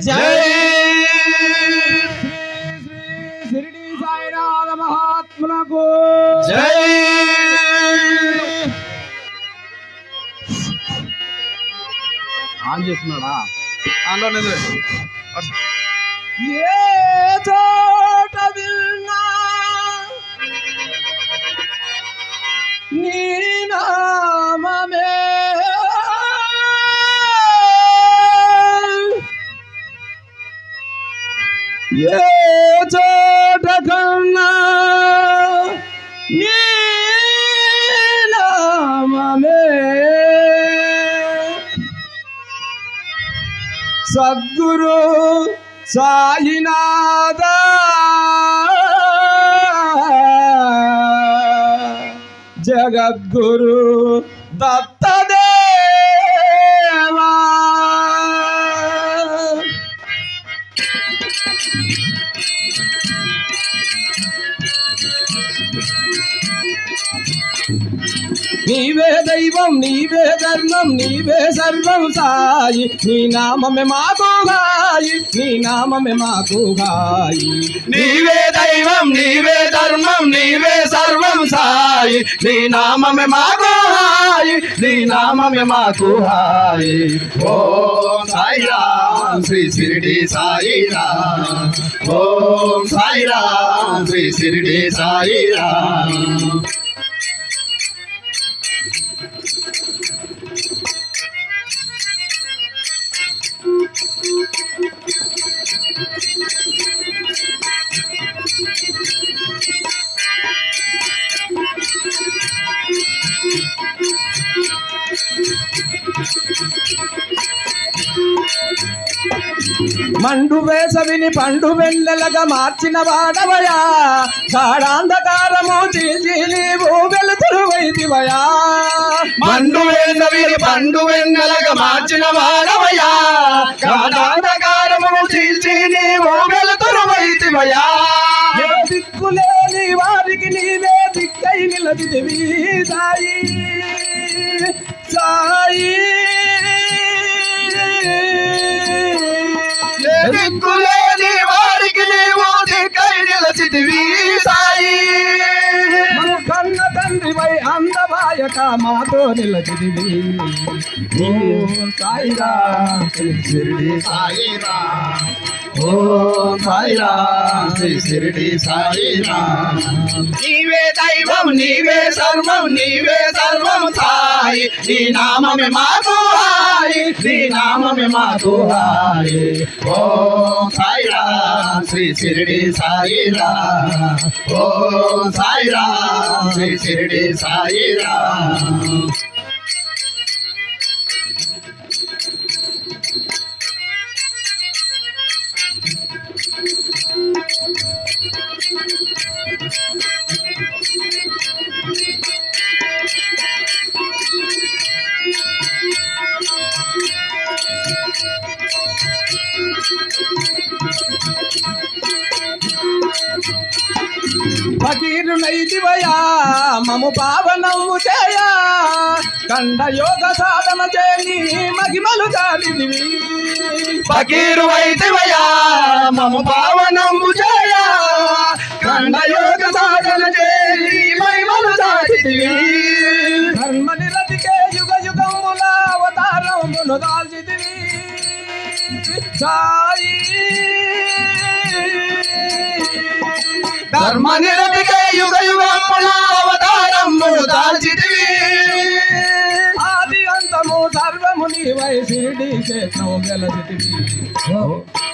జై శ్రీ సాయినాథ మహాత్ములకు జై ఆన్ చేస్తున్నాడా అందులో ఏ చోట విన్నా నీ నామమే ఏ చోట కన్నా నీ నామమే. సద్గురు సాయినాథ. జగద్గురు దత్త Thank you. నీవే దైవం నీవే ధర్మం నీవే సర్వం సాయి. నీ నామమే మాకు గాయి నీ నామమే మాకు గాయి. నీవే దైవం నీవే ధర్మం నీవే సర్వం సాయి. నీ నామమే మాకు హాయి నీ నామమే మాకు హాయి ఓం సాయిరామ్ శ్రీ షిరిడి సాయిరామ్ ఓం సాయిరామ్ శ్రీ షిరిడి సాయిరామ్ మండు వేసవిని పండు వెన్నెలగా మార్చిన వాడవయా? గాఢాంధకారము చీల్చి నీవు వెలుతురు వైదివయా? మండు వేసవిని పండు వెన్నెలగా మార్చిన వాడవయా? గాఢాంధకార చీల్చి నీవు వెలుతురు వైతివయా ఏ దిక్కులేని వారికి నీవే దిక్కై నిలదివి సాయి. సాయి. దిక్కులేని వారికి నీవు దిక్కై నిలచితివి సాయి. అందమాయక మాతో నిలదివి ఓ సాయిరా సాయిరా. ఓం సాయిరామ్ శ్రీ షిరిడి సాయిరామ్ నీవే దైవం నీవే సర్వం నీవే సర్వం సాయి. నీ నామమే మాకు హాయి నీ నామమే మాకు హాయి ఓం సాయిరామ్ శ్రీ శిరిడి సాయిరామ్ ఓం సాయిరామ్ శ్రీ శిరిడి సాయిరామ్ ఫకీరు మము పావనము చేయా. కండ యోగ సాధన చేయని మహిమలు దాటిదివి పకీరు వైదివయా మమ పావనంబు చేయ. ఖండయోగ సాధన చేయి మహిమలు దాటితివి. ధర్మ నిరతికే యుగ యుగముల అవతారమును దాల్చితివి. సాయి ధర్మ నిరతికే యుగ యుగముల దాల్చితివి. సర్వము నీవై శిరిడి క్షేత్రం గెలచితివి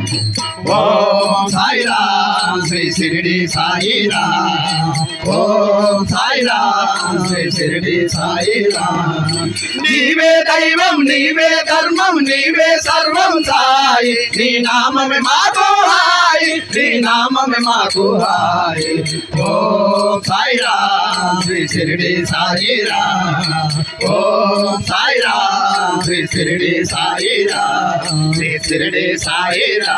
ఓం సాయిరామ్ శ్రీ శిరిడి సాయిరామ్. ఓం సాయిరామ్ శ్రీ శిరిడి సాయిరామ్. నీవే దైవం నీవే ధర్మం నీవే సర్వం సాయి. నీ నామమే మాకు హాయి నీ నామమే మాకు హాయి. ఓం సాయిరామ్ శ్రీ శిరిడి సాయిరామ్. ఓం సాయిరామ్ శ్రీ శిరిడి సాయిరామ్. శ్రీ శిరిడి సాయిరామ్.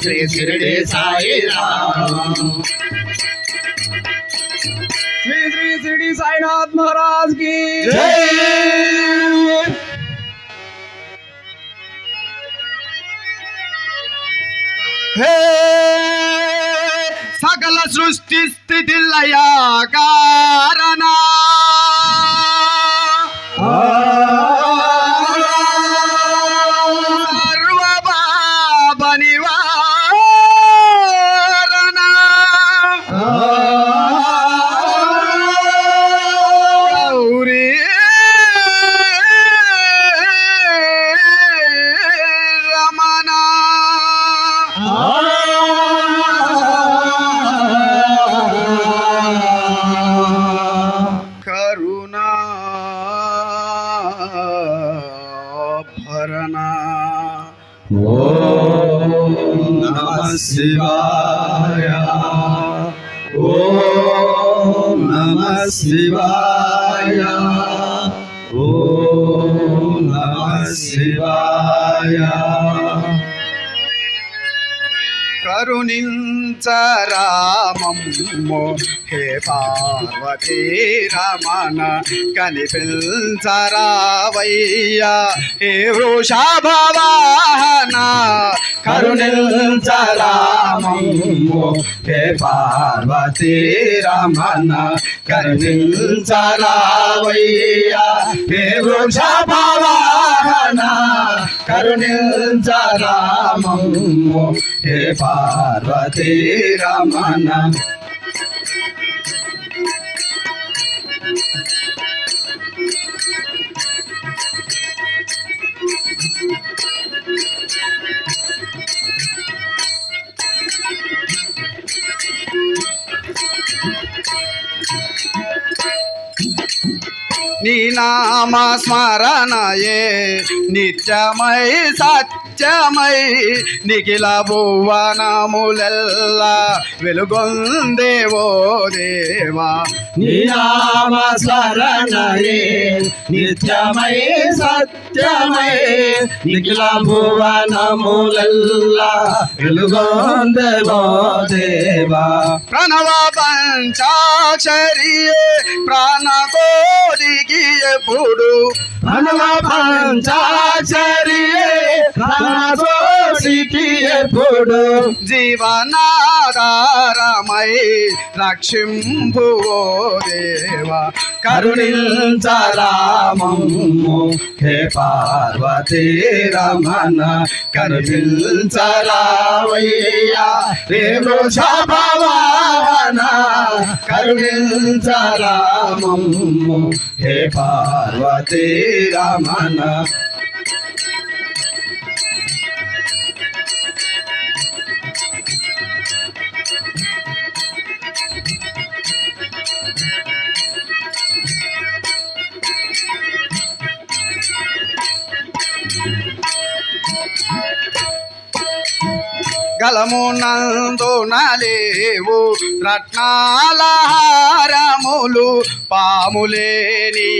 శ్రీ షిరిడి సాయిరామ్ శ్రీ శ్రీ షిరిడి సాయినాథ్ మహారాజ్కి సకల సృష్టి స్థితి లయ కారణా కరుణించరామ కరుణించరామమ్ము హే పార్వతీ రమణ కనిపించరావయ్యా. హే వృషభవాహన కరుణించరామో హే పార్వతీ రమణ కరుణించరావయ్యా. హే వృషభవాహన కరుణించరామో హే పార్వతీ రమణ నీ నామ స్మరణయే నిత్యమై నిత్యమై నిఖిల భువనములెల్ల వెలుగొందేవో దేవా. నీ నామ స్మరణయే నిత్యమై సత్యమై నిఖిల భువనములల్లా వెలుగొందేవో దేవా. ప్రణవా పంచాక్షరియే ప్రాణకోటికి ఎప్పుడు? ప్రణవ పంచాచరియే ప్రాణకోటికి ఎప్పుడు? జీవనాధారమై రక్షింపు దేవా కరుణించరామమ్ము. హే పార్వతీ రమణ కరుణించరావయ్యా రే వృషభవాహన కరుణించరామమ్ము. హే పార్వతీ రమణ కలము నలేవు. రత్నాల హారములు పాములేని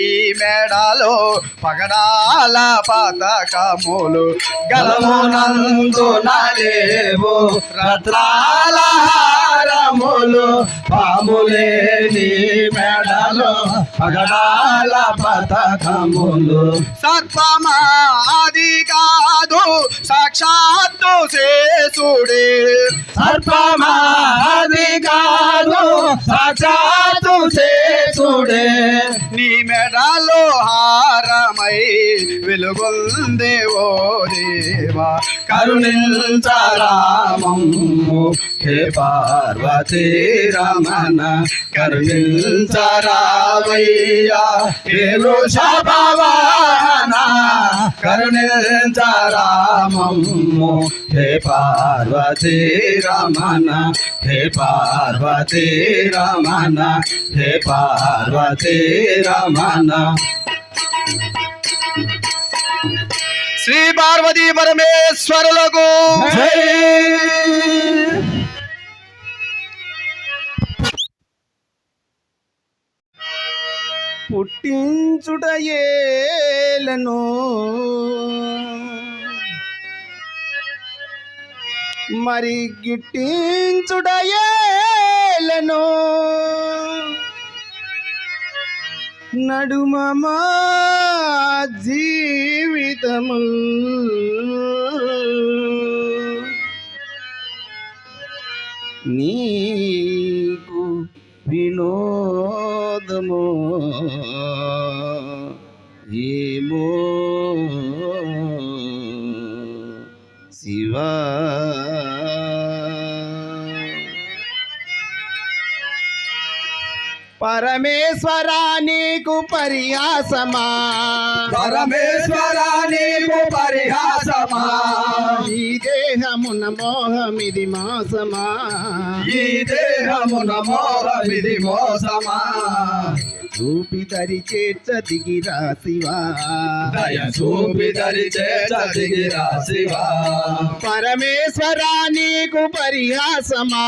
మెడలో పగడాల పతకములు గలమునందు నలేవు. రత్నాల హారములు పాములేని మెడలో పగడాల పతకములు. సర్పమాది కాదు సాక్షాత్తు శేషుడే. సర్పమాది కాదు సాక్షాత్తు చేసుడే నీ మెడలో హారమై వెలుగొందే ఓ దేవా కరుణించరామమ్ము హే పార్వతీ రమణ కరుణించరావయ్యా హే వృషభవాహన కరుణించరామమ్ము హే పార్వతీ రమణ హే పార్వతీ రమణ హే పార్వతీ రమణ శ్రీ పార్వతీ పరమేశ్వరులకు. జై పుట్టించుట ఏలను. మరి గిట్టించుట ఏలను. నడుమ జీవితము నీకు వినోదము పరమేశ్వరా నీకు పరిహాసమా పరమేశ్వర నీకు పరిహాసమా ఈ దేహమున మోహమిది మోసమా ఈ దేహమున మోహమిది మోసమా చూపి తరి చేర్చ దిగిరా శివా దయ చూపి దరి చేతిగిరా శివా పరమేశ్వరా నీకు పరిహాసమా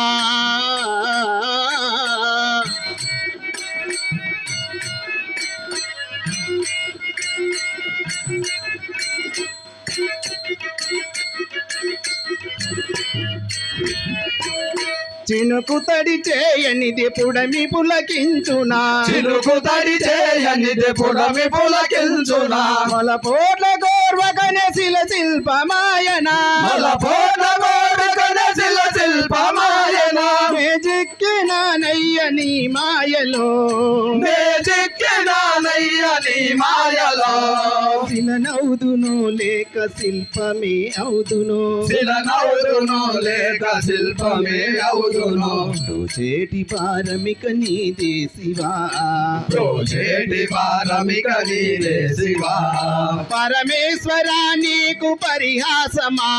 చినుకు తడి చేయనిది పుడమి పులకించునా చిలుకు తడి చేయనిది పుడమి పులకించునా మొల పోట్ల గోర్వకనే శిల శిల్పమాయనా. మల పోన కోరుకన శిల శిల్పమాయనా. చిక్కిన నయ్యని మాయలో. మేజిక్కినానయ్య నీ మాయలో. శిల నవ్వుదును లేక శిల్పమే అవుదును. శిల నవ్వుదును లేక శిల్పమే అవుదును. చేటి పారమిక నీదే శివా. రోజేటి పారమిక నీరే శివా. పరమేశ్వరా నీకు పరిహాసమా.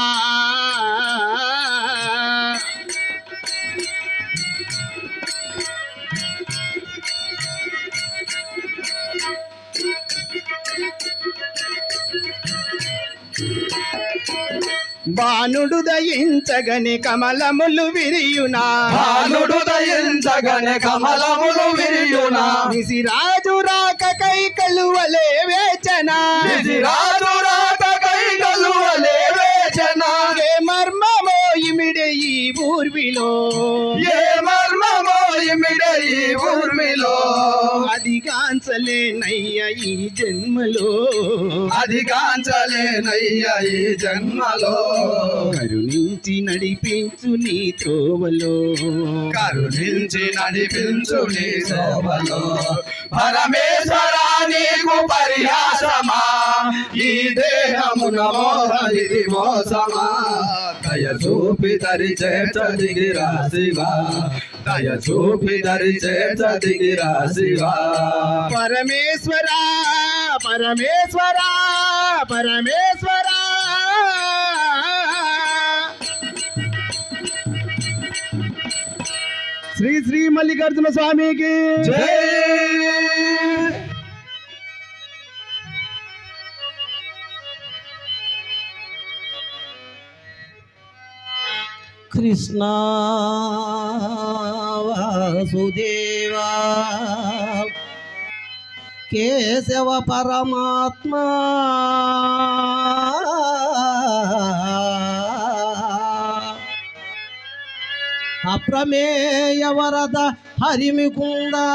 బాణుడు దయించగని కమలములు విరియునా. భానుడు దయించగనే కమలములు విరియునా. నిసిరాజు రాక కై కలువలే వేచనా. ఇది రాజు కాంచలే నయ్య ఈ జన్మలో. అది కాంచలేనయ్య ఈ జన్మలో. కరుణించి నడిపించు నీ త్రోవలో కరుణించి నడిపించు నీ శోభలో పరమేశ్వర నీకు పరిహాసమా? ఈ దేహమున మోహనిది మోసమా? దయ చూపి దరి చేతదిగిరా శివా. దయ చూపి దరి చేతదిగిరా శివా. పరమేశ్వరా పరమేశ్వరా పరమేశ్వరా. శ్రీ శ్రీ మల్లికార్జున స్వామికి. జై కృష్ణ వాసుదేవా. కేశవ పరమాత్మా. అప్రమేయ వరద హరిమికుందా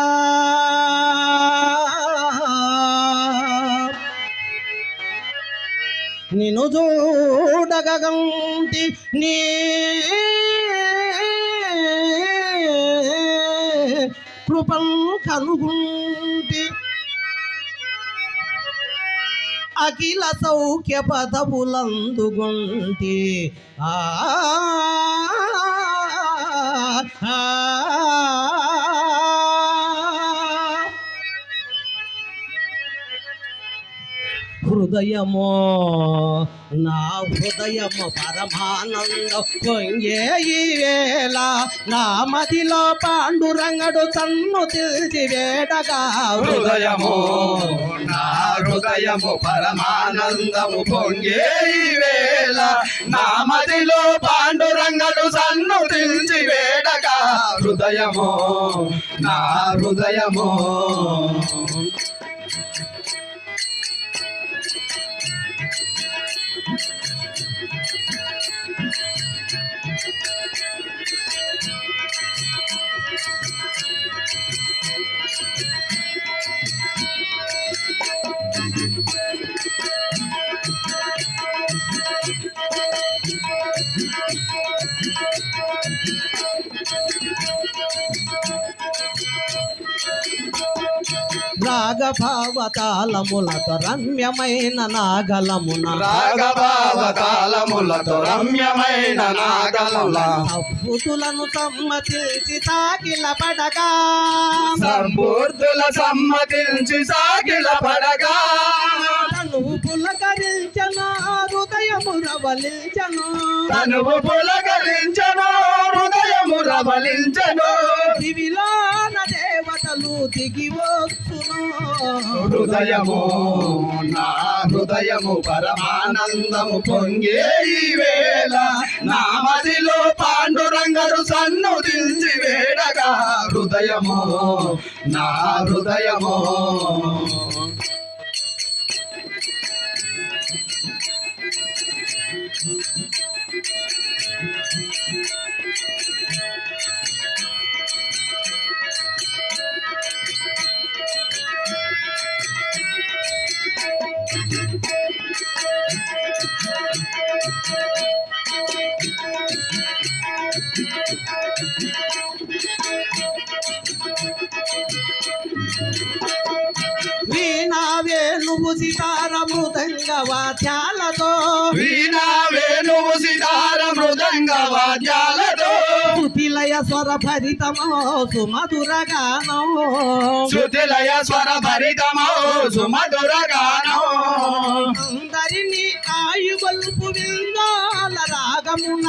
నిను చూడగంటి నీ కృపం కనుగుంటి అఖిల సౌఖ్య పదములందుగుంటి ఆ హృదయమో నా హృదయము పరమానందం పొంగే ఈ నా మదిలో పాండురంగడు సన్ను తెలిసి వేడగా. హృదయము నా హృదయము పరమానందము పొంగే ఈ నా మదిలో పాండురంగడు సన్ను తెలిసి వేడగా. హృదయము నా హృదయము. రాగభావతాళములతో రమ్యమైన నాగలమున. రాగభావ తాళములతో రమ్యమైన నాగముల అద్భుతులను సమ్మతించి సాగిల పడగా. సంపూర్తుల సమ్మతించి సాగిల పడగా. తనువు పులకరించను హృదయము రవలించను. తనువు పులకరించను హృదయము రవలించను. దివిలోన దేవతలు దిగి వచ్చును హృదయము నా హృదయము పరమానందము పొంగే ఈ వేళ. నా మదిలో రుచను దించి వేడగా. హృదయము నా హృదయము. Thank you. శృతిలయ స్వర భరితమో సుమధుర గానం. శృతిలయ స్వర భరితమో సుమధుర గానం. అందరినీ ఆయుగొల్పు విందాల రాగమున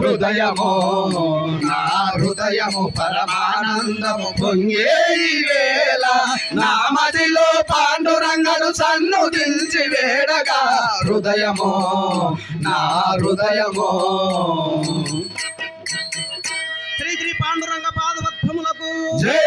హృదయము నా హృదయము పరమానందము పొంగే ఈ వేళ. నా మదిలో పాండురంగడు సన్ను దిల్చి వేడగా. హృదయము నా హృదయము. శ్రీ శ్రీ పాండురంగ పాదవత్వములకు జై